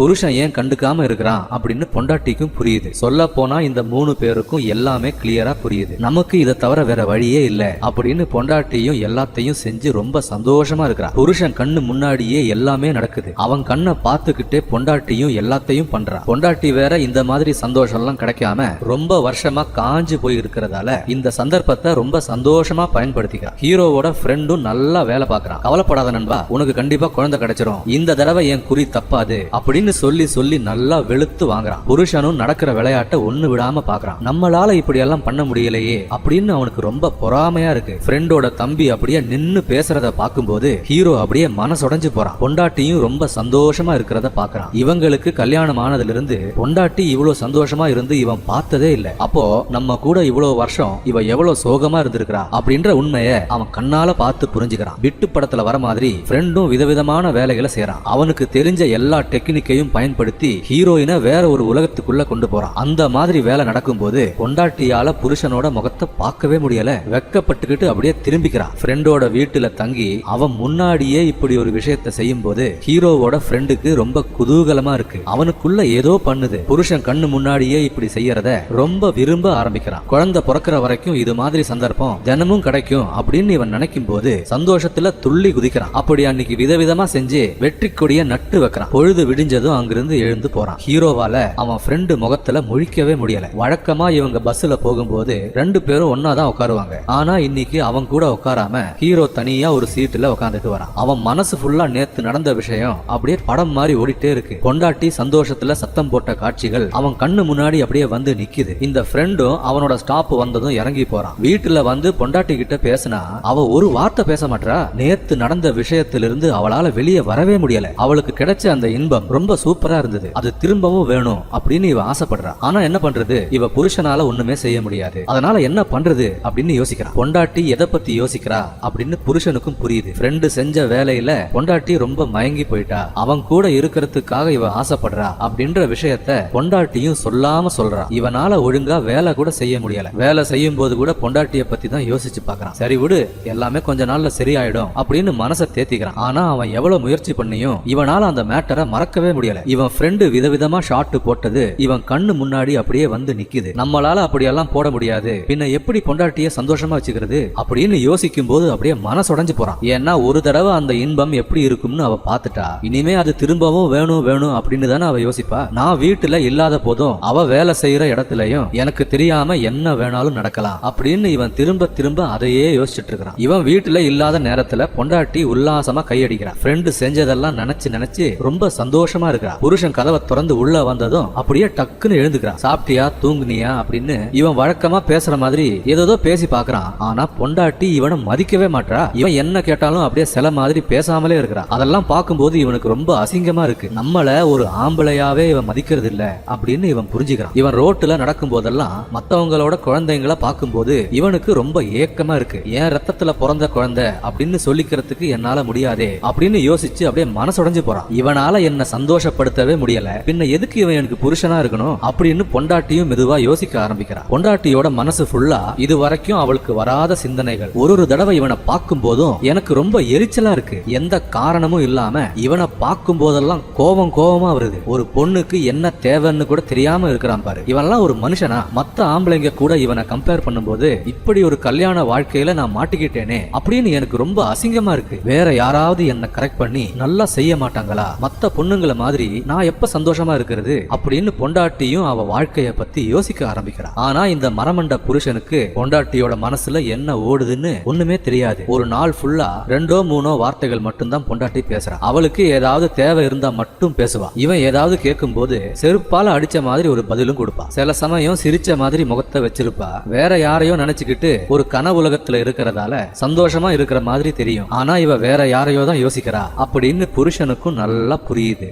புருஷன் ஏன் கண்டுக்காம இருக்கிறான் அப்படின்னு பொண்டாட்டிக்கும் புரியுது. சொல்ல போனா இந்த மூணு பேருக்கும் எல்லாமே கிளியரா புரியுது. நமக்கு இதை தவிர வேற வழியே இல்ல அப்படின்னு பொண்டாட்டியும் எல்லாத்தையும் செஞ்சு ரொம்ப சந்தோஷமா இருக்கிறா புருஷன் கண்ணு முன்னாடியே எல்லாமே நடக்குது. அவன் கண்ணை பார்த்துக்கிட்டே பொண்டாட்டியும் எல்லாத்தையும் பண்றா பொண்டாட்டி வேற இந்த மாதிரி சந்தோஷம் எல்லாம் கிடைக்காம ரொம்ப வருஷமா காஞ்சு போய் இருக்கிறதால இந்த சந்தர்ப்பத்தை ரொம்ப சந்தோஷமா பயன்படுத்திக்கிறான். ஹீரோவோட ஃப்ரெண்டும் நல்லா வேலை பார்க்கறான். கவலைப்படாத நண்பா உனக்கு கண்டிப்பா குழந்தை கிடைச்சிரும். இந்த தடவை என் குறி தப்பாது அப்படின்னு சொல்லி சொல்லி நல்லா வெளுத்து வாங்குறான். புருஷனும் நடக்கிற விளையாட்டை ஒண்ணு விடாம பாக்குறான். நம்மளால இப்படி எல்லாம் பண்ண முடியலையே அப்படின்னு அவனுக்கு ரொம்ப பொறாமையா இருக்கு. ஃப்ரெண்டோட தம்பி அப்படியே நின்னு பேசுறத பார்க்கும்போது ஹீரோ அப்படியே மனசுடைஞ்சு போறான். பொண்டாட்டியும் ரொம்ப சந்தோஷமா இருக்கிறத பாக்குறான். இவங்களுக்கு கல்யாணம் ஆனதுல இருந்து பொண்டாட்டி இவ்வளவு சந்தோஷமா இருந்து இவன் பார்த்ததே இல்ல. அப்போ நம்ம கூட இவ்வளவு வருஷம் இவ எவ்வளவு சோகமா இருந்திருக்கிறா அப்படின்ற உண்மையை அவன் கண்ணால பார்த்து புரிஞ்சுக்கிறான். விட்டு படத்துல வர மாதிரி ஃப்ரெண்டும் விதவிதமான வேலைகளை செய்யறான் அவனுக்கு தெரிஞ்ச எல்லா டெக்னிக்கையும் பயன்படுத்தி ஹீரோயினை வேற ஒரு உலகத்துக்குள்ள கொண்டு போறான். அந்த மாதிரி வேலை நடக்கும்போது கொண்டாட்டியால புருஷனோட முகத்தை பார்க்கவே முடியல. வெக்கப்பட்டுக்கிட்டு அப்படியே திரும்பிக்கிறான். ஃப்ரெண்டோட வீட்டுல தங்கி அவன் முன்னாடியே இப்படி ஒரு விஷயத்தை செய்யும் போது ஹீரோவோட ஃப்ரெண்டுக்கு ரொம்ப குதூகலமா இருக்கு. அவனுக்குள்ள ஏதோ பண்ணுது. புருஷன் கண்ணு முன்னாடியே இப்படி செய்யறத ரொம்ப விரும்ப ஆரம்பிக்கிறான். குழந்தை பிறக்கிற வரைக்கும் இது மாதிரி சந்தர்ப்பம் தினமும் கிடைக்கும் அப்படின்னு இவன் நினைக்கும் போது சந்தோஷத்துல துள்ளி குதிக்கிறான். அப்படி அன்னைக்கு விதவிதமா செஞ்சு வெற்றி கொடிய நட்டு வைக்கிறான். பொழுது விடிஞ்சது விடிஞ்சதும் அங்கிருந்து எழுந்து போறான். ஹீரோவால அவன் ஃப்ரெண்டு முகத்துல முழிக்கவே முடியல. வழக்கமா இவங்க பஸ்ல போகும்போது ரெண்டு பேரும் ஒன்னா தான் உட்காருவாங்க. ஆனா இன்னைக்கு அவன் கூட உட்காராம ஹீரோ தனியா ஒரு சீட்ல உட்காந்துட்டு வரான். அவன் மனசு ஃபுல்லா நேத்து நடந்த விஷயம் அப்படியே படம் மாதிரி ஓடிட்டே இருக்கு. பொண்டாட்டி சந்தோஷத்துல சத்தம் போட்ட காட்சிகள் அவன் கண்ணு முன்னாடி அப்படியே வந்து நிக்குது. இந்த ஃப்ரெண்டும் அவனோட ஸ்டாப் வந்ததும் இறங்கி போறான். வீட்டுல வந்து பொண்டாட்டி கிட்ட பேசினா அவ ஒரு வார்த்தை பேச மாட்டா நேத்து நடந்த விஷயத்திலிருந்து அவளால வெளியே வரவே முடியல. அவளுக்கு கிடைச்ச அந்த இன்பம் ரொம்ப சூப்பரா இருந்தது. அது திரும்பவும் வேணும் அப்படின்னு இவ ஆசைப்படுறா. ஆனா என்ன பண்றது? இவ புருஷனால ஒண்ணுமே செய்ய முடியாது. அதனால என்ன பண்றது அப்படின்னு யோசிக்கிறா. பொண்டாட்டி எதை பத்தி யோசிக்கிறா? அப்படின்னு புருஷனுக்கும் புரியுது. ஃப்ரெண்டு செஞ்ச வேலையில பொண்டாட்டி ரொம்ப மயங்கி போயிட்டா. அவன் கூட இருக்கிறதுக்காக இவ ஆசைப்படுறா. அப்படின்ற விஷயத்த பொண்டாட்டியும் சொல்லாம சொல்றா. இவனால ஒழுங்கா வேலை கூட செய்ய முடியல. வேலை செய்யும் போது கூட பொண்டாட்டிய பத்தி தான் யோசிச்சு பாக்குறான். சரி விடு எல்லாமே கொஞ்ச நாள்ல சரியாயிடும் அப்படின்னு மனசை தேத்திக்கிறான். ஆனா அவன் எவ்வளவு முயற்சி பண்ணியும் இவனால அந்த மேட்டரை மறக்கவே முடியல. இவன் ஃப்ரெண்டு விதவிதமா ஷாட் போட்டது இவன் கண்ணு முன்னாடி அப்படியே வந்து நிக்குது. நம்மளால அப்படியெல்லாம் போட முடியாது. பின்ன எப்படி பொண்டாட்டிய சந்தோஷமா வச்சுக்கிறது? அப்படின்னு யோசிக்கும் போது அப்படியே மனசுடைஞ்சு போறான். ஏன்னா ஒரு தடவை அந்த இன்பம் எப்படி இருக்கும்னு அவ பார்த்துட்டா. இனிமே அது திரும்பவும் வேணும் வேணும் அப்படின்னு தானே அவ யோசிப்பா. நான் வீட்டுல இல்லாத போதும் அவ வேலை செய்யற இடத்துலயும் எனக்கு தெரியாம என்ன வேணாலும் நடக்கலாம் அப்படின்னு இவன் திரும்ப திரும்ப அதையே யோசிச்சுட்டு இருக்கிறான். இவன் வீட்டுல இல்லாத நேரத்துல பொண்டாட்டி உல்லாசமா கையடிக்கிறான். ஃப்ரெண்டு செஞ்சதெல்லாம் நினைச்சு நினைச்சு ரொம்ப சந்தோஷமா இருக்கிறா புருஷன் கதவை திறந்து உள்ள வந்ததும் அப்படியே டக்குன்னு எழுந்துக்கிறான். சாப்பிட்டியா தூங்குனியா அப்படின்னு இவன் வழக்கமா பேசுற மாதிரி ஏதோ பேசி பாக்குறான் ஆனா பொண்டாட்டி இவனை மதிக்கவே மாட்டா. இவன் என்ன கேட்டாலும் அப்படியே சில மாதிரி பேசாமலே இருக்கிறான் அதெல்லாம் பார்க்கும்போது இவனுக்கு ரொம்ப அசிங்கமா இருக்கு. நம்மள ஒரு ஆம்பளையாவே இவன் மதிக்கிறது இல்ல அப்படின்னு இவன் புரிஞ்சுக்கிறான். இவன் ரோட்டுல நடக்கும் போதெல்லாம் மத்தவங்களோட குழந்தைங்களை பார்க்கும்போது இவனுக்கு ரொம்ப ஏக்கமா இருக்கு. என் ரத்தத்துல பிறந்த குழந்தை அப்படின்னு சொல்லிக்கிறதுக்கு என்னால முடியாதே அப்படின்னு யோசிச்சு அப்படியே மனசுடைஞ்சு போறான். இவனால என்ன சந்தோஷம் சந்தோஷப்படுத்தவே முடியல. பின்ன எதுக்கு இவன் எனக்கு புருஷனா இருக்கணும்? அப்படின்னு பொண்டாட்டியும் மெதுவா யோசிக்க ஆரம்பிக்கிறான் பொண்டாட்டியோட மனசு ஃபுல்லா இது வரைக்கும் அவளுக்கு வராத சிந்தனைகள். ஒரு ஒரு தடவை இவனை பார்க்கும் போதும் எனக்கு ரொம்ப எரிச்சலா இருக்கு. எந்த காரணமும் இல்லாம இவனை பார்க்கும் போதெல்லாம் கோபம் கோபமா வருது. ஒரு பொண்ணுக்கு என்ன தேவைன்னு கூட தெரியாம இருக்கிறான் பாரு. இவன்லாம் ஒரு மனுஷனா? மத்த ஆம்பளைங்க கூட இவனை கம்பேர் பண்ணும்போது இப்படி ஒரு கல்யாண வாழ்க்கையில நான் மாட்டிக்கிட்டேனே அப்படின்னு எனக்கு ரொம்ப அசிங்கமா இருக்கு. வேற யாராவது என்ன கரெக்ட் பண்ணி நல்லா செய்ய மாட்டாங்களா? மத்த பொண்ணுங்களை மாதிரி மாதிரி நான் எப்ப சந்தோஷமா இருக்கிறது அப்படின்னு பொண்டாட்டியும் அவ வாழ்க்கைய பத்தி யோசிக்க ஆரம்பிக்கிறான் ஆனா இந்த மரமண்ட புருஷனுக்கு பொண்டாட்டியோட மனசுல என்ன ஓடுதுன்னு ஒண்ணுமே தெரியாது. ஒரு நாள் ஃபுல்லா ரெண்டோ மூணோ வார்த்தைகள் மட்டும்தான் பொண்டாட்டி பேசுறா. அவளுக்கு ஏதாவது தேவை இருந்தா மட்டும் பேசுவா. இவன் ஏதாவது கேட்கும் போது செருப்பால அடிச்ச மாதிரி ஒரு பதிலும் கொடுப்பா. சில சமயம் சிரிச்ச மாதிரி முகத்தை வச்சிருப்பா. வேற யாரையோ நினைச்சுக்கிட்டு ஒரு கன உலகத்துல இருக்கிறதால சந்தோஷமா இருக்கிற மாதிரி தெரியும். ஆனா இவ வேற யாரையோ தான் யோசிக்கிறா. அப்படின்னு புருஷனுக்கும் நல்லா புரியுது.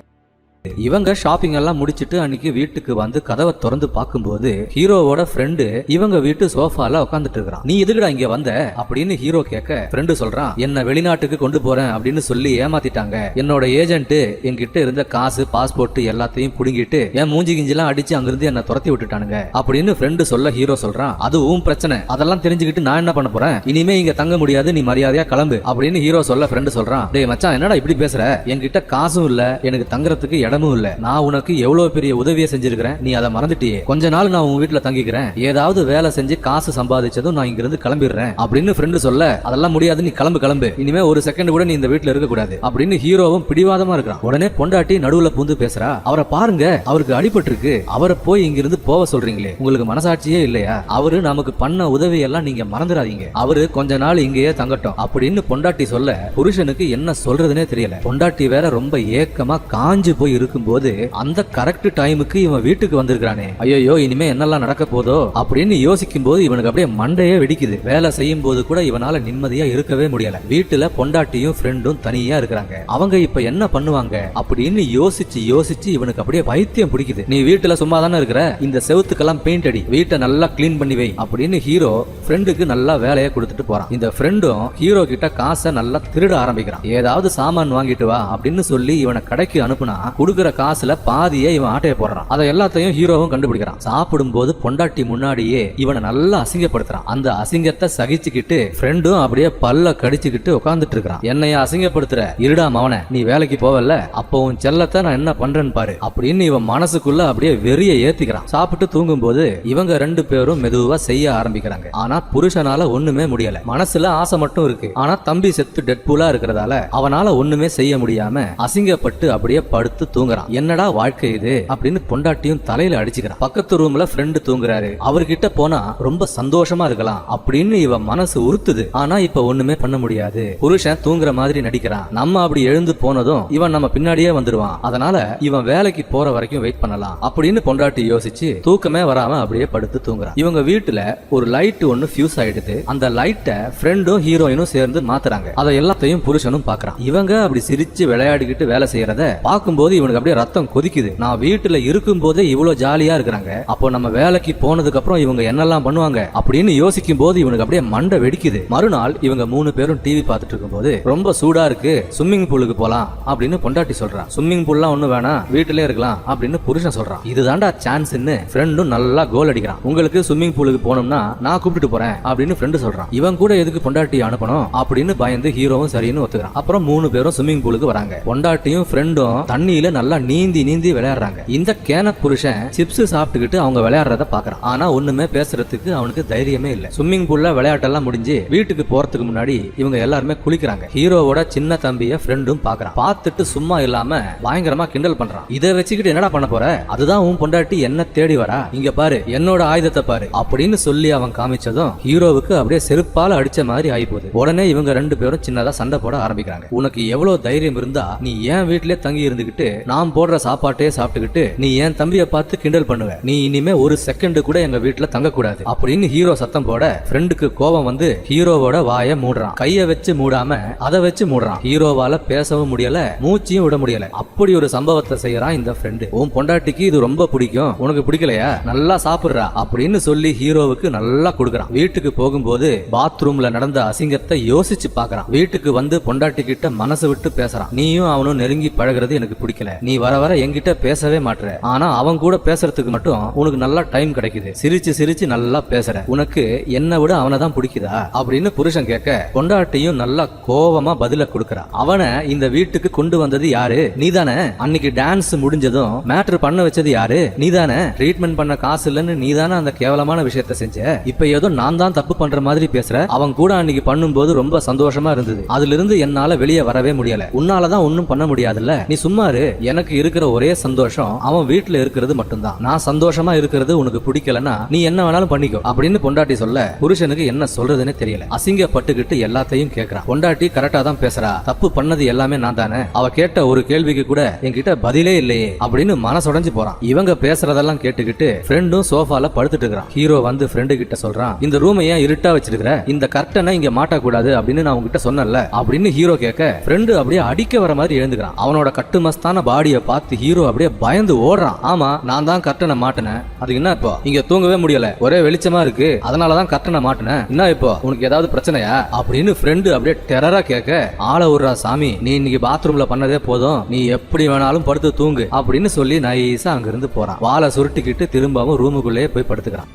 இவங்க ஷாப்பிங் எல்லாம் முடிச்சிட்டு அன்னைக்கு வீட்டுக்கு வந்து கதவை திறந்து பார்க்கும்போது ஹீரோவோட ஃப்ரெண்டு இவங்க வீட்டு சோஃபால உட்காந்துட்டு இருக்கான் நீ எதுக்குடா இங்க வந்த? அப்படின்னு ஹீரோ கேட்க ஃப்ரெண்டு சொல்றான் என்ன வெளிநாட்டுக்கு கொண்டு போறேன் அப்படின்னு சொல்லி ஏமாத்திட்டாங்க. என்னோட ஏஜென்ட் என்கிட்ட இருந்த காசு பாஸ்போர்ட் எல்லாத்தையும் புடுங்கிட்டு என் மூஞ்சி கிஞ்சிலாம் அடிச்சு அங்கிருந்து என்ன துரத்தி விட்டுட்டானுங்க அப்படின்னு ஃப்ரெண்டு சொல்ல ஹீரோ சொல்றான். அதுவும் பிரச்சனை. அதெல்லாம் தெரிஞ்சுக்கிட்டு நான் என்ன பண்ண போறேன்? இனிமே இங்க தங்க முடியாது நீ மரியாதையா கிளம்பு அப்படின்னு ஹீரோ சொல்ல ஃப்ரெண்டு சொல்றான். டேய் மச்சான் என்னடா இப்படி பேசுற? என்கிட்ட காசும் இல்ல எனக்கு தங்குறதுக்கு இடமும் இல்ல. நான் உனக்கு எவ்வளவு பெரிய உதவியை செஞ்சிருக்கிறேன் நீ அதை மறந்துட்டியே. கொஞ்ச நாள் நான் உன் வீட்டுல தங்கிக்கிறேன். ஏதாவது வேலை செஞ்சு காசு சம்பாதிச்சதும் நான் இங்க இருந்து கிளம்பிடுறேன். அப்படின்னு ஃப்ரெண்டு சொல்ல அதெல்லாம் முடியாது நீ கிளம்பு கிளம்பு. இனிமே ஒரு செகண்ட் கூட நீ இந்த வீட்டுல இருக்க கூடாது. அப்படின்னு ஹீரோவும் பிடிவாதமா இருக்கிறான். உடனே பொண்டாட்டி நடுவுல பூந்து பேசுறா அவரை பாருங்க அவருக்கு அடிபட்டு இருக்கு அவரை போய் இங்கிருந்து போக சொல்றீங்களே. உங்களுக்கு மனசாட்சியே இல்லையா? அவரு நமக்கு பண்ண உதவி எல்லாம் நீங்க மறந்துடாதீங்க அவரு கொஞ்ச நாள் இங்கேயே தங்கட்டும். அப்படின்னு பொண்டாட்டி சொல்ல புருஷனுக்கு என்ன சொல்றதுனே தெரியல. பொண்டாட்டி வேற ரொம்ப ஏக்கமா காஞ்சு போய் இருக்கும்போது அந்த கரெக்ட் டைமுக்கு இவன் வீட்டுக்கு வந்திருக்கானே ஐயோ இனிமே என்னெல்லாம் நடக்க போதோ? அப்படின்னு யோசிக்கும் போது இவனுக்கு அப்படியே மண்டையே வெடிக்குது. வேலை செய்யும் போது கூட இவனால நிம்மதியா இருக்கவே முடியல. வீட்டுல பொண்டாட்டியும் ஃப்ரெண்டும் தனியா இருக்கிறாங்க. அவங்க இப்ப என்ன பண்ணுவாங்க? அப்படின்னு யோசிச்சு யோசிச்சு இவனுக்கு அப்படியே வைத்தியம் பிடிக்குது. நீ வீட்டுல சும்மா தானே இருக்கிற? இந்த செவுத்துக்கெல்லாம் பெயிண்ட் அடி. வீட்டை நல்லா கிளீன் பண்ணி வை. அப்படின்னு ஹீரோ ஃப்ரெண்டுக்கு நல்லா வேலையை கொடுத்துட்டு போறான். இந்த ஃப்ரெண்டும் ஹீரோ கிட்ட காசை நல்லா திருட ஆரம்பிக்கிறான். ஏதாவது சாமான் வாங்கிட்டு வா அப்படின்னு சொல்லி இவனை கடைக்கு அனுப்புனா கொடுக்குற காசுல பாதியே இவன் ஆட்டைய போடுறான். அதை எல்லாத்தையும் ஹீரோவும் கண்டுபிடிக்கிறான். சாப்பிடும் போது பொண்டாட்டி முன்னாடியே இவனை நல்லா அசிங்கப்படுத்துறான். அந்த அசிங்கத்தை சகிச்சுக்கிட்டு ஃப்ரெண்டும் அப்படியே பல்ல கடிச்சுக்கிட்டு உட்கார்ந்துட்டு இருக்கிறான். என்னைய அசிங்கப்படுத்துற இருடா மவன நீ வேலைக்கு போவல அப்போ உன் செல்லத்தை நான் என்ன பண்றேன்னு பாரு. அப்படின்னு இவன் மனசுக்குள்ள அப்படியே வெறிய ஏத்திக்கிறான். சாப்பிட்டு தூங்கும் போது இவங்க ரெண்டு பேரும் மெதுவா செய்ய ஆரம்பிக்கிறாங்க. ஆனா புருஷனால ஒண்ணுமே முடியல. மனசுல ஆசை மட்டும் இருக்கு. ஆனா தம்பி செத்து டெட்பூலா இருக்கிறதால அவனால ஒண்ணுமே செய்ய முடியாம அசிங்கப்பட்டு அப்படியே படுத்து தூங்குறான். என்னடா வாழ்க்கை இது? அப்படின்னு பொண்டாட்டியும் தலையில அடிச்சுக்கிறான். பக்கத்து ரூம்ல ஃப்ரெண்டு தூங்குறாரு. அவர்கிட்ட போனா ரொம்ப சந்தோஷமா இருக்கலாம் அப்படின்னு இவன் மனசு உறுத்துது. ஆனா இப்ப ஒண்ணுமே பண்ண முடியாது. புருஷன் தூங்குற மாதிரி நடிக்கிறான். நம்ம அப்படி எழுந்து போனதும் இவன் நம்ம பின்னாடியே வந்துடுவான் அதனால இவன் வேலைக்கு போற வரைக்கும் வெயிட் பண்ணலாம் அப்படின்னு பொண்டாட்டி யோசிச்சு தூக்கமே வராம அப்படியே படுத்து தூங்குறான். இவங்க வீட்டுல ஒரு லைட் ஒன்னு ஃபியூஸ் ஆயிடுது. அந்த லைட்டை ஃப்ரெண்டும் ஹீரோயினும் சேர்ந்து மாத்துறாங்க. அதை எல்லாத்தையும் புருஷனும் பாக்குறான். இவங்க அப்படி சிரிச்சு விளையாடிக்கிட்டு வேலை செய்யறத பார்க்கும்போது இவன் இவனுக்கு அப்படியே ரத்தம் கொதிக்குது. நான் வீட்டுல இருக்கும் போதே இவ்வளவு ஜாலியா இருக்கிறாங்க. அப்போ நம்ம வேலைக்கு போனதுக்கு அப்புறம் இவங்க என்னெல்லாம் பண்ணுவாங்க அப்படின்னு யோசிக்கும் போது இவனுக்கு அப்படியே மண்டை வெடிக்குது. மறுநாள் இவங்க மூணு பேரும் டிவி பார்த்துட்டு இருக்கும்போது ரொம்ப சூடா இருக்கு. ஸ்விம்மிங் பூலுக்கு போலாம். அப்படின்னு பொண்டாட்டி சொல்றான். ஸ்விம்மிங் பூல்லாம் ஒண்ணு வேணாம். வீட்டிலே இருக்கலாம். அப்படின்னு புருஷன் சொல்றான். இதுதான்டா சான்ஸ்னு ஃப்ரெண்டும் நல்லா கோல் அடிக்கிறான். உங்களுக்கு ஸ்விம்மிங் பூலுக்கு போனோம்னா நான் கூப்பிட்டு போறேன். அப்படின்னு ஃப்ரெண்டு சொல்றான். இவன் கூட எதுக்கு பொண்டாட்டி அனுப்பணும்? அப்படின்னு பயந்து ஹீரோவும் சரின்னு ஒத்துக்கிறான். அப்புறம் மூணு பேரும் ஸ்விம்மிங் பூலுக்கு வராங்க. பொண்டாட்டியும் ஃப்ரெண்டும் தண்ணியில நல்லா நீந்தி நீந்தி விளையாடுறாங்க. இந்த கேன புருஷன் சிப்ஸ் சாப்பிட்டுக்கிட்டு அவங்க விளையாடுறத பாக்குறான் ஆனா ஒண்ணுமே பேசுறதுக்கு அவனுக்கு தைரியமே இல்ல. ஸ்விம்மிங் பூல்ல விளையாட்டெல்லாம் முடிஞ்சு வீட்டுக்கு போறதுக்கு முன்னாடி இவங்க எல்லாருமே குளிக்கிறாங்க. ஹீரோவோட சின்ன தம்பிய ஃப்ரெண்டும் பாக்குறான் பார்த்துட்டு சும்மா இல்லாம பயங்கரமா கிண்டல் பண்றான். இதை வச்சுக்கிட்டு என்னடா பண்ண போற? அதுதான் உன் பொண்டாட்டி என்ன தேடி வரா. இங்க பாரு என்னோட ஆயுதத்தை பாரு அப்படின்னு சொல்லி அவன் காமிச்சதும் ஹீரோவுக்கு அப்படியே செருப்பால அடிச்ச மாதிரி ஆகி போகுது உடனே இவங்க ரெண்டு பேரும் சின்னதா சண்டை போட ஆரம்பிக்கிறாங்க. உனக்கு எவ்வளவு தைரியம் இருந்தா நீ ஏன் வீட்டிலே தங்கி இருந்துகிட்டு நான் போடுற சாப்பாட்டையே சாப்பிட்டுக்கிட்டு நீ என் தம்பிய பார்த்து கிண்டல் பண்ணுவ. நீ இனிமே ஒரு செகண்ட் கூட எங்க வீட்டுல தங்க கூடாது அப்படின்னு ஹீரோ சத்தம் போட ஃப்ரெண்டுக்கு கோபம் வந்து ஹீரோவோட வாயை மூடுறான். கைய வச்சு மூடாம அதை வச்சு மூடுறான். ஹீரோவால பேசவும் முடியல மூச்சையும் விட முடியல. அப்படி ஒரு சம்பவத்தை செய்யறான் இந்த ஃப்ரெண்டு உன் பொண்டாட்டிக்கு இது ரொம்ப பிடிக்கும். உனக்கு பிடிக்கலையா? நல்லா சாப்பிடுறா அப்படின்னு சொல்லி ஹீரோவுக்கு நல்லா கொடுக்கறான். வீட்டுக்கு போகும்போது பாத்ரூம்ல நடந்த அசிங்கத்தை யோசிச்சு பாக்குறான் வீட்டுக்கு வந்து பொண்டாட்டி கிட்ட மனசு விட்டு பேசுறான். நீயும் அவனும் நெருங்கி பழகுறது எனக்கு பிடிக்கல. நீ வர வர என்கிட்ட பேசவே மாட்ற. ஆனா அவன் கூட பேசுறதுக்கு மட்டும் உனக்கு நல்லா டைம் கிடைக்குது. சிரிச்சு சிரிச்சு நல்லா பேசுற. உனக்கு என்னை விட அவனை தான் பிடிக்குதா? அப்படின்னு புருஷன் கேட்க பொண்டாட்டியும் நல்லா கோவமா பதில கொடுக்கறா. அவனை இந்த வீட்டுக்கு கொண்டு வந்தது யாரு? நீதானே? அன்னைக்கு டான்ஸ் முடிஞ்சதும் மேட்ரு பண்ண வச்சது யாரு? நீதானே? ட்ரீட்மெண்ட் பண்ண காசு இல்லைன்னு நீதானே அந்த கேவலமான விஷயத்த செஞ்ச? இப்ப ஏதோ நான் தான் தப்பு பண்ற மாதிரி பேசுற. அவன் கூட அன்னைக்கு பண்ணும்போது ரொம்ப சந்தோஷமா இருந்தது. அதுல இருந்து என்னால வெளியே வரவே முடியல. உன்னாலதான் ஒன்னும் பண்ண முடியாதுல்ல. நீ சும்மா இரு. எனக்கு இருக்கிற ஒரே சந்தோஷம் அவன் வீட்டுல இருக்கிறது மட்டும்தான். நான் சந்தோஷமா இருக்கிறது உனக்கு பிடிக்கலன்னா நீ என்ன வேணாலும் பண்ணிக்கோ அப்படின்னு பொண்டாட்டி சொல்ல புருஷனுக்கு என்ன சொல்றதுன்னு தெரியல. அசிங்கப்பட்டுக்கிட்டு எல்லாத்தையும் கேக்குறான் பொண்டாட்டி கரெக்டா தான் பேசுறா. தப்பு பண்ணது எல்லாமே நான் தானே. அவ கேட்ட ஒரு கேள்விக்கு கூட என்கிட்ட பதிலே இல்லையே அப்படின்னு மனசுடைஞ்சு போறான். இவங்க பேசுறதெல்லாம் கேட்டுக்கிட்டு ஃப்ரெண்டும் சோஃபால படுத்துட்டு இருக்கிறான். ஹீரோ வந்து ஃப்ரெண்டு கிட்ட சொல்றான் இந்த ரூமை ஏன் இருட்டா வச்சிருக்கிற? இந்த கர்ட்டனை இங்க மாட்டக்கூடாது அப்படின்னு நான் உங்ககிட்ட சொன்னேன்ல அப்படின்னு ஹீரோ கேட்க ஃப்ரெண்டு அப்படியே அடிக்க வர மாதிரி எழுந்துக்கிறான். அவனோட கட்டுமஸ்தான பாடியை பார்த்து ஹீரோ அப்படியே பயந்து ஓடுறான். ஆமா நான் தான் கர்டனை மாட்டினேன். அதுக்கு என்ன இப்போ? இங்க தூங்கவே முடியல. ஒரே வெளிச்சமா இருக்கு. அதனாலதான் கர்டனை மாட்டினேன். என்ன இப்போ? உனக்கு ஏதாவது பிரச்சனையா? அப்படின்னு ஃப்ரெண்டு அப்படியே டெரரா கேட்க ஆள விடுறா சாமி. நீ இன்னைக்கு பாத்ரூம்ல பண்ணதே போதும். நீ எப்படி வேணாலும் படுத்து தூங்கு. அப்படின்னு சொல்லி நைஸா அங்கிருந்து போறான். வாழை சுருட்டிக்கிட்டு திரும்பவும் ரூமுக்குள்ளேயே போய் படுத்துக்கிறான்.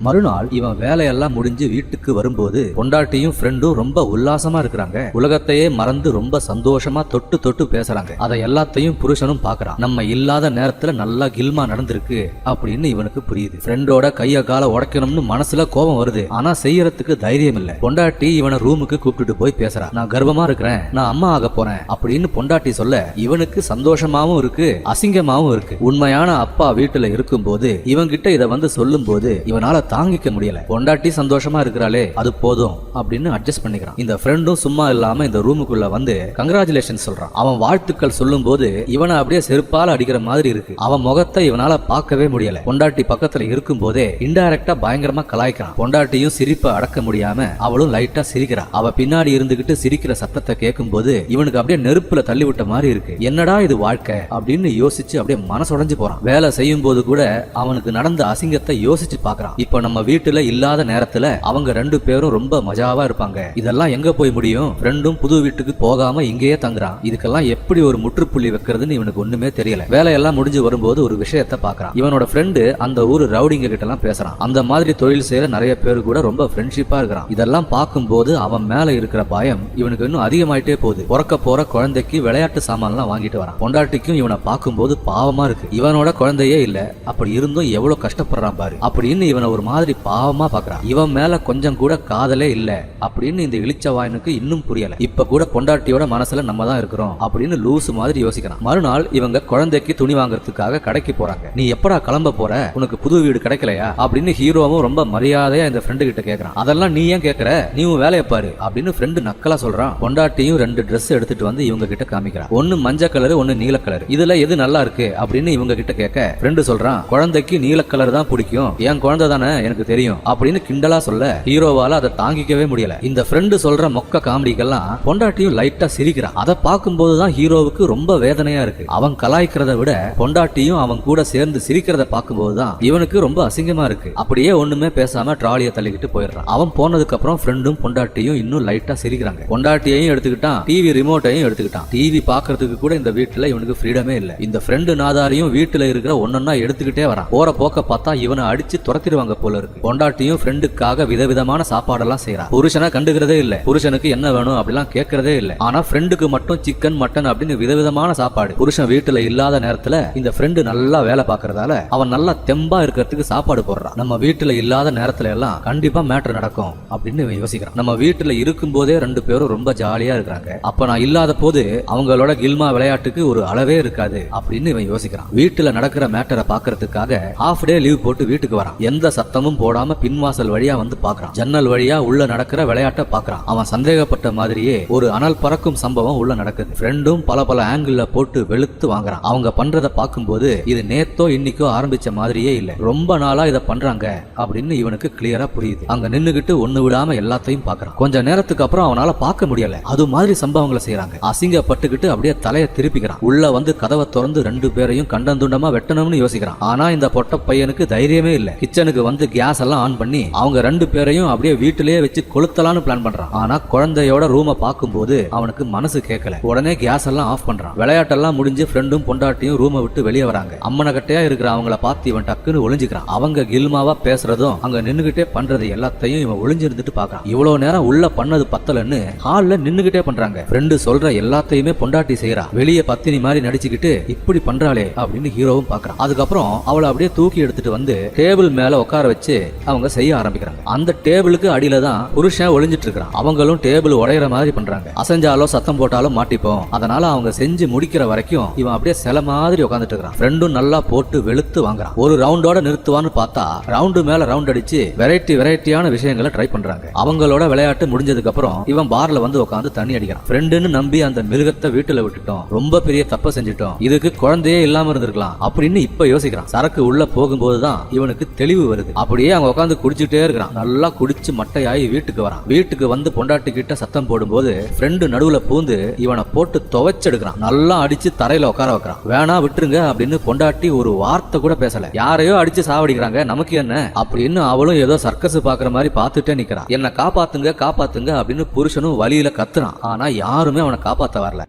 மறுநாள் இவன் வேலையெல்லாம் முடிஞ்சு வீட்டுக்கு வரும்போது பொண்டாட்டியும் ஃப்ரெண்டும் ரொம்ப உல்லாசமா இருக்கிறாங்க. உலகத்தையே மறந்து ரொம்ப சந்தோஷமா தொட்டு தொட்டு பேசுறாங்க. அதை எல்லாத்தையும் புருஷனும் பாக்குறான். நம்ம இல்லாத நேரத்துல நல்லா கில்மா நடந்திருக்கு அப்படின்னு இவனுக்கு புரியுது. ஃப்ரெண்டோட கைய கால உடைக்கணும்னு மனசுல கோபம் வருது. ஆனா செய்யறதுக்கு தைரியம் இல்ல. பொண்டாட்டி இவனை ரூமுக்கு கூப்பிட்டுட்டு போய் பேசுறா. நான் கர்ப்பமா இருக்கிறேன். நான் அம்மா ஆக போறேன் அப்படின்னு பொண்டாட்டி சொல்ல இவனுக்கு சந்தோஷமாவும் இருக்கு அசிங்கமாவும் இருக்கு. உண்மையான அப்பா வீட்டுல இருக்கும்போது இவன்கிட்ட இத வந்து சொல்லும் போது இவனால தாங்கிக்க முடியல. பொண்டாட்டி சந்தோஷமா இருக்கிறாளே அது போதும் அப்படின்னு அட்ஜஸ்ட் பண்ணிக்கிறான். இந்த ஃப்ரெண்டும் சும்மா இல்லாம இந்த ரூமுக்குள்ள வந்து கங்கராச்சுலேஷன் சொல்றான். அவன் வாழ்த்துக்கள் சொல்லும் போது இவனை அப்படியே செருப்பால அடிக்கிற மாதிரி இருக்கு. அவன் முகத்தை இவனால பார்க்கவே முடியல. பொண்டாட்டி பக்கத்துல இருக்கும் போதே இன்டைரக்டா பயங்கரமா கலாய்க்கிறான். பொண்டாட்டியும் சிரிப்பை அடக்க முடியாம அவளும் லைட்டா சிரிக்கிறா. அவ பின்னாடி இருந்துகிட்டு சிரிக்கிற சத்தத்தை கேட்கும் போது இவனுக்கு அப்படியே நெருப்புல தள்ளி விட்ட மாதிரி இருக்கு. என்னடா இது வாழ்க்கை அப்படின்னு யோசிச்சு அப்படியே மனசுடைஞ்சு போறான். வேலை செய்யும் போது கூட அவனுக்கு நடந்த அசிங்கத்தை யோசிச்சு பாக்குறான் இப்ப நம்ம வீட்டுல இல்லாத நேரத்துல அவங்க ரெண்டு பேரும் ரொம்ப மஜாவா இருப்பாங்க. இதெல்லாம் எங்க போய் முடியும்? ரெண்டும் புது வீட்டுக்கு போகாம இங்கேயே தங்குறான். இதுக்கெல்லாம் எப்படி ஒரு முற்றுப்புள்ளி வைக்கிறதுன்னு இவனுக்கு ஒண்ணுமே தெரியல. வேலையெல்லாம் முடிஞ்சு வரும்போது ஒரு விஷயத்த பார்க்கறான். இவனோட ஃப்ரெண்டு அந்த ஊர் ரவுடிங்க கிட்ட எல்லாம் பேசுறான். அந்த மாதிரி தொழில் செய்யற நிறைய பேர் கூட ரொம்ப ஃப்ரெண்ட்ஷிப்பா இருக்கிறான். இதெல்லாம் பார்க்கும்போது அவன் மேல இருக்கிற பயம் இவனுக்கு இன்னும் அதிகமாயிட்டே போகுது. பிறக்க போற குழந்தைக்கு விளையாட்டு சாமான்லாம் வாங்கிட்டு வரான். பொண்டாட்டிக்கும் இவனை பார்க்கும்போது பாவமா இருக்கு. இவனோட குழந்தையே இல்ல. அப்படி இருந்தும் எவ்வளவு கஷ்டப்படுறான் பாரு. அப்படின்னு இவனை ஒரு மாதிரி பாவமா பாக்குறான். இவன் மேல கொஞ்சம் கூட காதலே இல்ல அப்படின்னு இந்த இளிச்சவாயனுக்கு இன்னும் புரியல. இப்ப கூட பொண்டாட்டியோட மனசுல நம்ம தான் இருக்கிறோம் அப்படின்னு லூசு மாதிரி யோசிக்கிறான். மறுநாள் இவங்க குழந்தைக்கு துணி வாங்குறதுக்காக கடைக்கு போறாங்க. நீ எப்படா கிளம்ப போற? உனக்கு புது வீடு கிடைக்கலையா? அப்படின்னு ஹீரோவும் ரொம்ப மரியாதையா இந்த ஃப்ரெண்டு கிட்ட கேக்குறான். அதெல்லாம் நீ ஏன் கேக்குற? நீ உன் வேலையை பாரு அப்படின்னு ஃப்ரெண்டு நக்கலா சொல்றான். பொண்டாட்டியும் ரெண்டு ட்ரெஸ் எடுத்துட்டு வந்து இவங்க கிட்ட காமிக்கிறான். ஒன்னு மஞ்சள் கலர் ஒன்னு நீல கலர் இதுல எது நல்லா இருக்கு அப்படின்னு இவங்க கிட்ட கேட்க ஃப்ரெண்டு சொல்றான். குழந்தைக்கு நீல கலர் தான் பிடிக்கும். என் குழந்தை தானே? எனக்கு தெரியும் அப்படின்னு கிண்டலா சொல்ல ஹீரோவால அதை தாங்கிக்கவே முடியல. இந்த ஃப்ரெண்டு சொல்ற மொக்க காமெடிக்கெல்லாம் பொண்டாட்டியும் லைட்டா சிரிக்கிறான். அதை பார்க்கும்போது தான் ஹீரோவுக்கு ரொம்ப வேதனையா இருக்கு. அவன் கலாய்க்கிறத விட பொண்டாட்டியும் அவன் கூட சேர்ந்து சிரிக்கிறத பார்க்கும்போது தான் இவனுக்கு ரொம்ப அசிங்கமா இருக்கு. அப்படியே ஒண்ணுமே பேசாம ட்ராலியை தள்ளிக்கிட்டு போயிடுறான். அவன் போனதுக்கு அப்புறம் ஃப்ரெண்டும் பொண்டாட்டியும் இன்னும் லைட்டா சிரிக்கிறாங்க. பொண்டாட்டியையும் எடுத்துக்கிட்டான் டிவி ரிமோட்டையும் எடுத்துக்கிட்டான். டிவி பாக்குறதுக்கு கூட இந்த வீட்டுல இவனுக்கு ஃப்ரீடமே இல்ல. இந்த ஃப்ரெண்டு நாதாரியும் வீட்டுல இருக்கிற ஒன்னொன்னா எடுத்துக்கிட்டே வரான். போற போக்க பார்த்தா இவனை அடிச்சு துரத்திடுவாங்க போல இருக்கு. பொண்டாட்டியும் ஃப்ரெண்டுக்காக விதவிதமான சாப்பாடெல்லாம் செய்யறா புருஷனை கண்டுக்கிறதே இல்ல. புருஷனுக்கு என்ன வேணும் அப்படிலாம் கேட்கறதே இல்ல. ஆனா ஃப்ரெண்டுக்கு மட்டும் சிக்கன் மட்டன் அப்படின்னு விதவிதமான சாப்பாடு. புருஷன் வீட்டுல இல்லாத நேரத்துல இந்த ஃப்ரெண்டு நல்லா வேலை பார்க்கறதால அவன் நல்லா தெம்பா இருக்கிறதுக்கு சாப்பாடு போடுறான் நம்ம வீட்டுல இல்லாத நேரத்துல எல்லாம் கண்டிப்பா மேட்டர் நடக்கும் அப்படின்னு இவன் யோசிக்கிறான். நம்ம வீட்டுல இருக்கும் போதே ரெண்டு பேரும் ரொம்ப ஜாலியா இருக்கிறாங்க. அப்ப நான் இல்லாத போது அவங்களோட கில்மா விளையாட்டுக்கு ஒரு அளவே இருக்காது அப்படின்னு இவன் யோசிக்கிறான். வீட்டுல நடக்கிற மேட்டரை பாக்குறதுக்காக ஹாஃப் டே லீவ் போட்டு வீட்டுக்கு வரான். எந்த சத்தமும் போடாம பின்வாசல் வழியா வந்து பாக்குறான். ஜன்னல் வழியா உள்ள நடக்கிற விளையாட்டை பாக்குறான். அவன் சந்தேகப்பட்ட மாதிரியே ஒரு அனல் பறக்கும் சம்பவம் உள்ள நடக்குது. ஃப்ரெண்டும் பல பல ஆங்கிள் போட்டு வெளுத்து வாங்குறான். அவங்க பண்றத பார்க்கும்போது இது நேத்தோ இன்னைக்கோ ஆரம்பிச்ச மாதிரியே இல்ல. ரொம்ப நாளா இத பண்றாங்க அப்படின்னு இவனுக்கு கிளியரா புரியுது. அங்க நின்னுகிட்டு ஒண்ணு விடாம எல்லாத்தையும் பாக்குறான். கொஞ்ச நேரத்துக்கு அப்புறம் அவனால பார்க்க முடியல. அது மாதிரி சம்பவங்களை செய்யறாங்க அசிங்கப்பட்டுக்கிட்டு அப்படியே தலையை திருப்பிக்கிறான். உள்ள வந்து கதவை திறந்து ரெண்டு பேரையும் கண்டந்துண்டமா வெட்டணும்னு யோசிக்கிறான். ஆனா இந்த பொட்ட பையனுக்கு தைரியமே இல்ல. கிச்சனுக்கு வந்து கேஸ் எல்லாம் ஆன் பண்ணி அவங்க ரெண்டு பேரையும் அப்படியே வீட்டிலேயே வச்சு கொளுத்தலாம்னு பிளான் பண்றான். ஆனா குழந்தையோட ரூமை பார்க்கும்போது அவனுக்கு மனசு கேட்கல உடனே கேஸ் எல்லாம் ஆஃப் பண்றான். விளையாட்டெல்லாம் முடிஞ்சு ஃப்ரெண்டும் பொண்டாட்டியும் ரூமை விட்டு வெளியே வராங்க. அம்மனை கட்டையா இருக்கிற அவங்கள பார்த்து இவன் டக்குன்னு ஒளிஞ்சுக்கிறான். அவங்க கில்மாவா பேசுறதும் அங்க நின்னுகிட்டே பண்றது எல்லாத்தையும் இவன் ஒளிஞ்சிருந்துட்டு பாக்குறான் இவ்வளவு நேரம் உள்ள பண்ணது பத்தலன்னு ஹால்ல நின்னுகிட்டே பண்றாங்க. ஃப்ரெண்டு சொல்ற எல்லாத்தையுமே பொண்டாட்டி செய்யறா வெளியே பத்தினி மாதிரி நடிச்சுக்கிட்டு இப்படி பண்றாளே அப்படின்னு ஹீரோவும் பாக்குறான் அதுக்கப்புறம் அவளை அப்படியே தூக்கி எடுத்துட்டு வந்து டேபிள் மேல உட்கார வச்சு அவங்க செய்ய ஆரம்பிக்கிறாங்க. அந்த டேபிளுக்கு அடியில தான் புருஷன் ஒளிஞ்சிட்டு இருக்கிறான் அவங்களும் டேபிள் உடையிற மாதிரி பண்றாங்க. அசைஞ்சாலோ சத்தம் போட்டாலும் மாட்டிப்போம். அதனால அவங்க செஞ்சு முடிக்கிற வரைக்கும் இவன் அப்படியே சில மாதிரி உட்காந்துட்டு இருக்கிறான் ஃப்ரெண்டும் நல்லா போட்டு வெளுத்து வாங்குறான். ஒரு ரவுண்டோட நிறுத்துவான்னு பார்த்தா ரவுண்டு மேல ரவுண்ட் அடிச்சு வெரைட்டி வெரைட்டியான விஷயங்களை ட்ரை பண்றாங்க. அவங்களோட விளையாட்டு முடிஞ்சதுக்கு அப்புறம் இவன் பார்ல வந்து உட்காந்து தண்ணி அடிக்கிறான். ஃப்ரெண்டுன்னு நம்பி அந்த மிருகத்தை வீட்டுல விட்டுட்டோம். ரொம்ப பெரிய தப்ப செஞ்சுட்டோம். இதுக்கு குழந்தையே இல்லாம இருந்திருக்கலாம் அப்படின்னு இப்ப யோசிக்கிறான். சரக்கு உள்ள போகும்போதுதான் இவனுக்கு தெளிவு வருது. அப்படியே அவங்க உட்காந்து குடிச்சுட்டே இருக்கிறான். நல்லா குடிச்சு மட்டையாகி வீட்டுக்கு வரான். வீட்டுக்கு வந்து பொண்டாட்டி கிட்ட சத்தம் போடும்போது ஃப்ரெண்டு நடுவுல பூந்து இவனை போட்டு துவைச்செடுக்கிறான். நல்லா அடிச்சு தரையில உட்கார வைக்கிறான். வேணா விட்டுருங்க அப்படின்னு பொண்டாட்டி ஒரு வார்த்தை கூட பேசல. யாரையோ அடிச்சு சாவடிக்கிறாங்க. நமக்கு என்ன? அப்படின்னு அவளும் ஏதோ சர்க்கஸ் பாக்குற மாதிரி பார்த்துட்டே நிக்கிறான். என்ன காப்பாத்துங்க காப்பாத்துங்க அப்படின்னு புருஷனும் வழியில கத்துறான். ஆனா யாருமே அவனை காப்பாத்த வரல.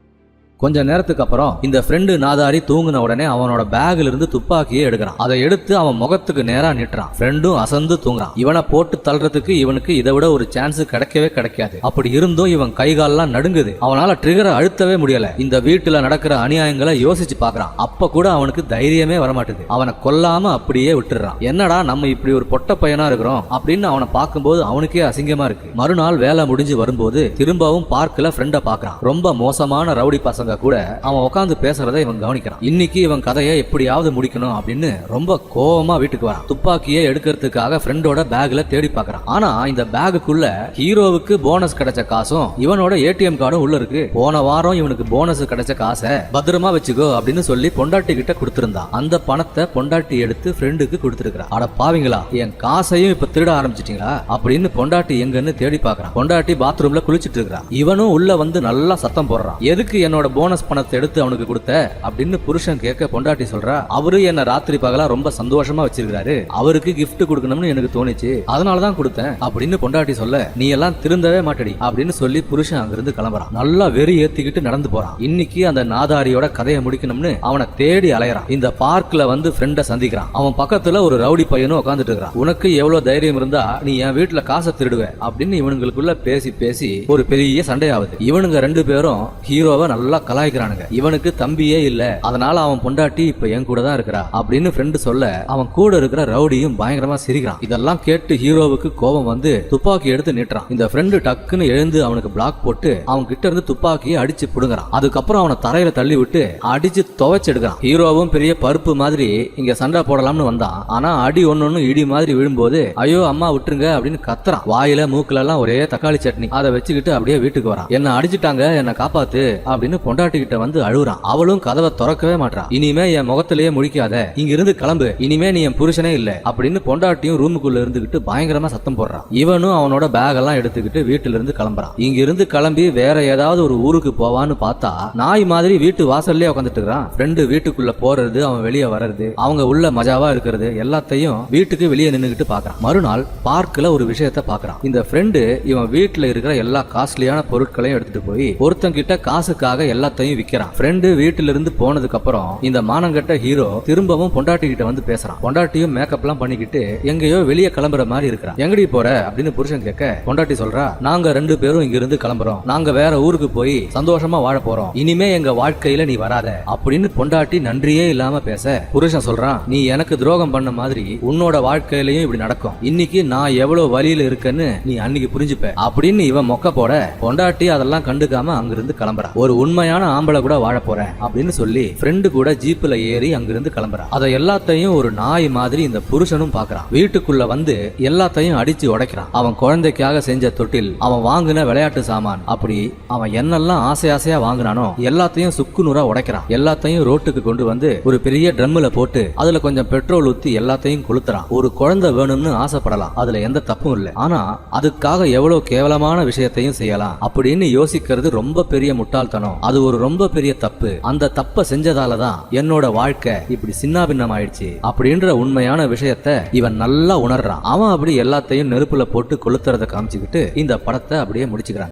கொஞ்ச நேரத்துக்கு அப்புறம் இந்த ஃப்ரெண்டு நாதாரி தூங்கின உடனே அவனோட பேக்ல இருந்து துப்பாக்கியை எடுக்கிறான். அதை எடுத்து அவன் முகத்துக்கு நேரா நிட்டுறான். ஃப்ரெண்டும் அசந்து தூங்குறான். இவனை போட்டு தள்ளுறதுக்கு இவனுக்கு இதை விட ஒரு சான்ஸ் கிடைக்கவே கிடைக்காது. அப்படி இருந்தும் இவன் கைகாலெல்லாம் நடுங்குது. அவனால ட்ரிகரை அழுத்தவே முடியல. இந்த வீட்டுல நடக்கிற அநியாயங்களை யோசிச்சு பாக்குறான் அப்ப கூட அவனுக்கு தைரியமே வரமாட்டுது. அவனை கொல்லாம அப்படியே விட்டுறான். என்னடா நம்ம இப்படி ஒரு பொட்ட பையனா இருக்கிறோம் அப்படின்னு அவனை பார்க்கும்போது அவனுக்கே அசிங்கமா இருக்கு. மறுநாள் வேலை முடிஞ்சு வரும்போது திரும்பவும் பார்க்கல ஃப்ரெண்ட பாக்குறான் ரொம்ப மோசமான ரவுடி பசங்க கூட அவன் உட்காந்து பேசுறதை இவன் கவனிக்கிறான். இன்னைக்கு இவன் கதையை எப்படியாவது முடிக்கணும் அப்படின்னு ரொம்ப கோவமா வீட்டுக்கு வரான். துப்பாக்கியை எடுக்கிறதுக்காக ஃப்ரெண்டோட பேக்ல தேடி பாக்குறான். ஆனா இந்த பேகுக்குள்ள ஹீரோவுக்கு போனஸ் கிடைச்ச காசும் இவனோட ஏடிஎம் கார்டும் உள்ள இருக்கு. போன வாரம் இவனுக்கு போனஸ் கிடைச்ச காசை பத்திரமா வச்சுக்கோ அப்படின்னு சொல்லி பொண்டாட்டி கிட்ட கொடுத்திருந்தான். அந்த பணத்தை பொண்டாட்டி எடுத்து ஃப்ரெண்டுக்கு கொடுத்திருக்கிறான் அட பாவிங்களா என் காசையும் இப்ப திருட ஆரம்பிச்சிட்டீங்களா? அப்படின்னு பொண்டாட்டி எங்கன்னு தேடி பாக்குறான். பொண்டாட்டி பாத்ரூம்ல குளிச்சிட்டு இருக்கிறான். இவனும் உள்ள வந்து நல்லா சத்தம் போடுறான். எதுக்கு என்னோட போனஸ் பணத்தை எடுத்து அவனுக்கு கொடுத்த அப்படின்னு புருஷன் கேட்க பொண்டாட்டி சொல்றா அவரு என்ன ராத்திரி பகலா ரொம்ப சந்தோஷமா வச்சிருக்காரு அவருக்கு கிஃப்ட் கொடுக்கணும்னு எனக்கு தோணுச்சு. அதனாலதான் கொடுத்தேன் அப்படின்னு பொண்டாட்டி சொல்ல நீ எல்லாம் திருந்தவே மாட்டடி அப்படின்னு சொல்லி புருஷன் அங்கிருந்து கிளம்புறான். நல்லா வெறி ஏத்திக்கிட்டு நடந்து போறான். இன்னைக்கு அந்த நாதாரியோட கதையை முடிக்கணும்னு அவனை தேடி அலையறான். இந்த பார்க்ல வந்து ஃப்ரெண்ட சந்திக்கிறான். அவன் பக்கத்துல ஒரு ரவுடி பையனும் உட்காந்துட்டு இருக்கிறான். உனக்கு எவ்வளவு தைரியம் இருந்தா நீ என் வீட்டுல காசை திருடுவ அப்படின்னு இவனுங்களுக்குள்ள பேசி பேசி ஒரு பெரிய சண்டையாகுது. இவனுங்க ரெண்டு பேரும் ஹீரோவை நல்லா கலாய்க்கிறானுங்க. இவனுக்கு தம்பியே இல்ல. அதனால அவன் பொண்டாட்டி இப்ப என் கூட தான் இருக்கிறா. அப்படின்னு ஃப்ரெண்டு சொல்ல அவன் கூட இருக்கிற ரவுடியும் பயங்கரமா சிரிக்கிறான். இதெல்லாம் கேட்டு ஹீரோவுக்கு கோபம் வந்து துப்பாக்கி எடுத்து நிட்டுறான். இந்த ஃப்ரெண்டு டக்குன்னு எழுந்து அவனுக்கு பிளாக் போட்டு அவன் கிட்ட இருந்து துப்பாக்கியை அடிச்சு புடுங்குறான். அதுக்கப்புறம் அவனை தரையில தள்ளி விட்டு அடிச்சு துவைச்சு எடுக்கிறான் ஹீரோவும் பெரிய பருப்பு மாதிரி இங்க சண்டை போடலாம்னு வந்தான். ஆனா அடி ஒன்னொன்னு இடி மாதிரி விழும்போது ஐயோ அம்மா விட்டுருங்க அப்படின்னு கத்துறான். வாயில மூக்குல எல்லாம் ஒரே தக்காளி சட்னி. அதை வச்சுக்கிட்டு அப்படியே வீட்டுக்கு வரான். என்ன அடிச்சிட்டாங்க என்ன காப்பாத்து அப்படின்னு பொண்ட கிட்ட வந்து அழுகுறான் அவளும் கதவை திறக்கவே மாட்றான் இனிமே என் முகத்திலேயே முழிக்காத. இங்க இருந்து கிளம்பு. இனிமே நீ என் புருஷனே இல்ல. அப்படின்னு பொண்டாட்டியும் ரூமுக்குள்ள இருந்துகிட்டு பயங்கரமா சத்தம் போடுறான். இவனும் அவனோட பேக் எல்லாம் எடுத்துக்கிட்டு வீட்டுல இருந்து கிளம்புறான். இங்க இருந்து கிளம்பி வேற ஏதாவது ஒரு ஊருக்கு போவான்னு பார்த்தா நாய் மாதிரி வீட்டு வாசல்லே உட்காந்துட்டு இருக்கான் ஃப்ரெண்டு வீட்டுக்குள்ள போறது அவன் வெளியே வர்றது அவங்க உள்ள மஜாவா இருக்கிறது எல்லாத்தையும் வீட்டுக்கு வெளியே நின்னுகிட்டு பாக்குறான். மறுநாள் பார்க்ல ஒரு விஷயத்த பாக்குறான். இந்த ஃப்ரெண்டு இவன் வீட்டுல இருக்கிற எல்லா காஸ்ட்லியான பொருட்களையும் எடுத்துட்டு போய் ஒருத்தங்கிட்ட கிட்ட காசுக்காக எல்லாத்தையும் விக்கிறான். ஃப்ரெண்டு வீட்டுல இருந்து போனதுக்கு அப்புறம் இந்த மானங்கட்ட ஹீரோ திரும்பவும் பொண்டாட்டி கிட்ட வந்து பேசுறான். பொண்டாட்டியும் மேக்கப் எல்லாம் பண்ணிக்கிட்டு எங்கேயோ வெளியே கிளம்புற மாதிரி இருக்கிறான். எங்கடி போற அப்படின்னு புருஷன் கேட்க பொண்டாட்டி சொல்றா நாங்க ரெண்டு பேரும் இங்க இருந்து கிளம்புறோம். நாங்க வேற ஊருக்கு போய் சந்தோஷமா வாழ போறோம். இனிமே எங்க வாழ்க்கையில நீ வராத. அப்படின்னு பொண்டாட்டி நன்றியே இல்லாம பேச புருஷன் சொல்றான் நீ எனக்கு துரோகம் பண்ண மாதிரி உன்னோட வாழ்க்கையிலயும் இப்படி நடக்கும். இன்னைக்கு நான் எவ்வளவு வழியில இருக்கேன்னு நீ அன்னைக்கு புரிஞ்சுப்ப. அப்படின்னு இவன் மொக்க போட பொண்டாட்டி அதெல்லாம் கண்டுக்காம அங்கிருந்து கிளம்புறான். ஒரு உண்மையான ஆம்பளை கூட வாழ போறேன் அப்படின்னு சொல்லி ஃப்ரெண்டு கூட ஜீப்ல ஏறி அங்கிருந்து கிளம்புறான். அதை எல்லாத்தையும் ஒரு நாய் மாதிரி இந்த புருஷனும் பாக்குறான். வீட்டுக்குள்ள வந்து எல்லாத்தையும் அடிச்சு உடைக்கிறான். அவன் குழந்தைக்காக செஞ்ச தொட்டில் அவன் வாங்கின விளையாட்டு சாமான் அப்படி அவன் என்னெல்லாம் ஆசை ஆசையா வாங்கினானோ எல்லாத்தையும் சுக்கு நூறா உடைக்கிறான். எல்லாத்தையும் ரோட்டுக்கு கொண்டு வந்து ஒரு பெரிய ட்ரம்ல போட்டு அதுல கொஞ்சம் பெட்ரோல் ஊத்தி எல்லாத்தையும் கொளுத்துறான். ஒரு குழந்தை வேணும்னு ஆசைப்படலாம். அதுல எந்த தப்பும் இல்லை. ஆனா அதுக்காக எவ்வளவு கேவலமான விஷயத்தையும் செய்யலாம் அப்படின்னு யோசிக்கிறது ரொம்ப பெரிய முட்டாள்தனம். அது ஒரு ரொம்ப பெரிய தப்பு. அந்த தப்பை செஞ்சதால தான் என்னோட வாழ்க்கை இப்படி சின்னாபின்னம் ஆயிடுச்சு அப்படின்ற உண்மையான விஷயத்த இவன் நல்லா உணர்றான். அவன் அப்படி எல்லாத்தையும் நெருப்புல போட்டு கொளுத்துறத காமிச்சுக்கிட்டு இந்த படத்தை அப்படியே முடிச்சுக்கிறான்.